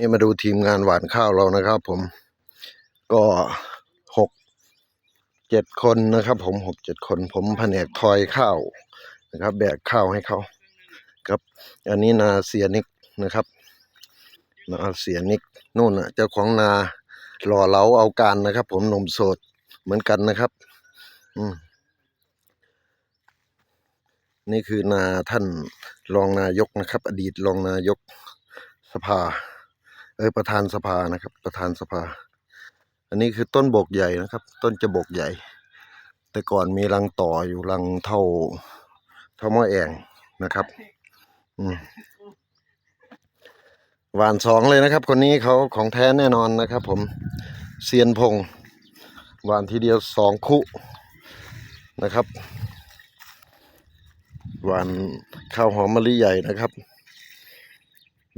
นี่มาดูทีมงานหวานข้าวเรานะครับผมก็หกเจ็ดคนนะครับ ผมหกเจ็ดคน ผมแผนกทอยข้าวนะครับ แบกข้าวให้เขาครับอันนี้นาเสียนิกนะครับนาเสียนิกนู่นนะเจ้าของนาหล่อเหลาเอาการนะครับ ผมนมสดเหมือนกันนะครับ อืมนี่คือนาท่านรองนายกนะครับ อดีตรองนายกสภา เออประธานสภานะครับ ประธานสภา อันนี้คือต้นบกใหญ่นะครับ ต้นจะบกใหญ่ แต่ก่อนมีรังต่ออยู่รังเท่าเท่าหม้อแองนะครับหวานสองเลยนะครับ คนนี้เขาของแท้แน่นอนนะครับ ผมเซียนพงหวานทีเดียวสองคุนะครับหวานข้าวหอมมะลิใหญ่นะครับ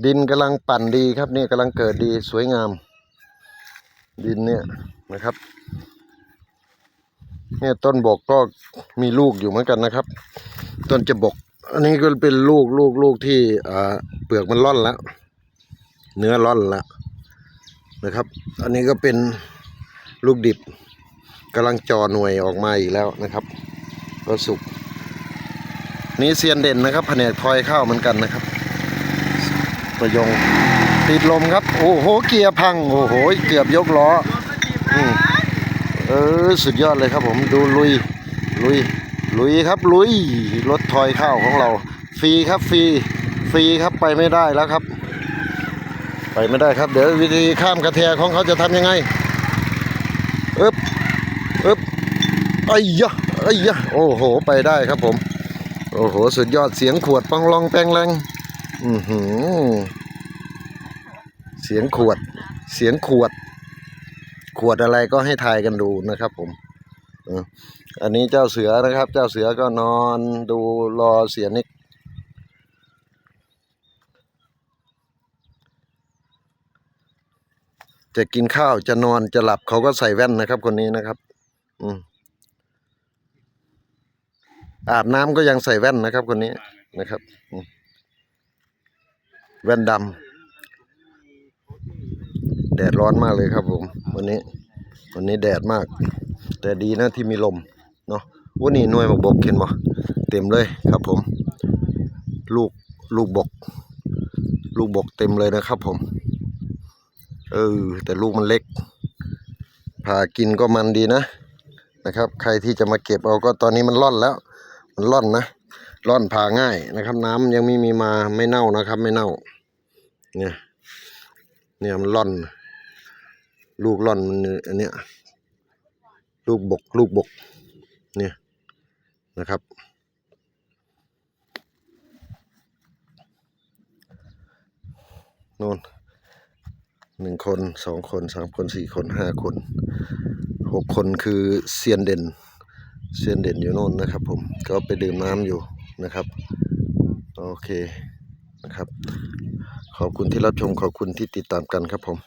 ดินกำลังปั่นดีครับนี่กำลังเกิดดีสวยงาม ดินเนี่ยนะครับเนี่ยต้นบกก็มีลูกอยู่เหมือนกันนะครับ ต้นจะบก อันนี้ก็เป็นลูกลูกลูกที่เปลือกมันร่อนแล้ว เนื้อร่อนแล้วนะครับ อันนี้ก็เป็นลูกดิบกำลังจอหน่วยออกมาอีกแล้วนะครับ ก็สุกนี่เซียนเด่นนะครับแผนกทอยข้าวเหมือนกันนะครับ ประยง ติดลมครับ โอ้โห เกียร์พัง โอ้โห เกือบยกล้อเออ สุดยอดเลยครับผม ดูลุย ลุย ลุยครับ ลุย รถทอยข้าวของเรา ฟรีครับ ฟรี ฟรีครับ ไปไม่ได้แล้วครับ ไปไม่ได้ครับ เดี๋ยววิธีข้ามกระแทของเขาจะทำยังไงอึบอึบไอ้ยะไอ้ยะโอ้โห ไปได้ครับผม โอ้โห สุดยอดเสียงขวดปังลองแปงแรง อือหือ เสียงขวด เสียงขวด ขวดอะไรก็ให้ทายกันดูนะครับผมอออันนี้เจ้าเสือนะครับ เจ้าเสือก็นอนดูรอเสียนิกจะกินข้าวจะนอนจะหลับเขาก็ใส่แว่นนะครับ คนนี้นะครับ อืมอาบน้ำก็ยังใส่แว่นนะครับ คนนี้นะครับ อืม แว่นดำแดดร้อนมากเลยครับผมวันนี้ วันนี้แดดมาก แต่ดีนะที่มีลมเนาะวันนี้หน่วยบกบกเห็นบ่เต็มเลยครับผม ลูกลูกบก ลูกบกเต็มเลยนะครับผม เออ แต่ลูกมันเล็กผ่ากินก็มันดีนะนะครับ ใครที่จะมาเก็บเอาก็ตอนนี้มันร่อนแล้ว มันร่อนนะ ร่อนผ่าง่ายนะครับ น้ำยังไม่มีมาไม่เน่านะครับ ไม่เน่า เนี่ย เนี่ยมันร่อน ลูกร่อนมันอันเนี้ยลูกบก ลูกบก เนี่ยนะครับ โน่นหนึ่งคนสองคนสามคนสี่คนห้าคนหกคนคือเซียนเด่น เส้นเด่นอยู่โน่นนะครับ ผมก็ไปดื่มน้ำอยู่นะครับ โอเคนะครับ ขอบคุณที่รับชมขอบคุณที่ติดตามกันครับผม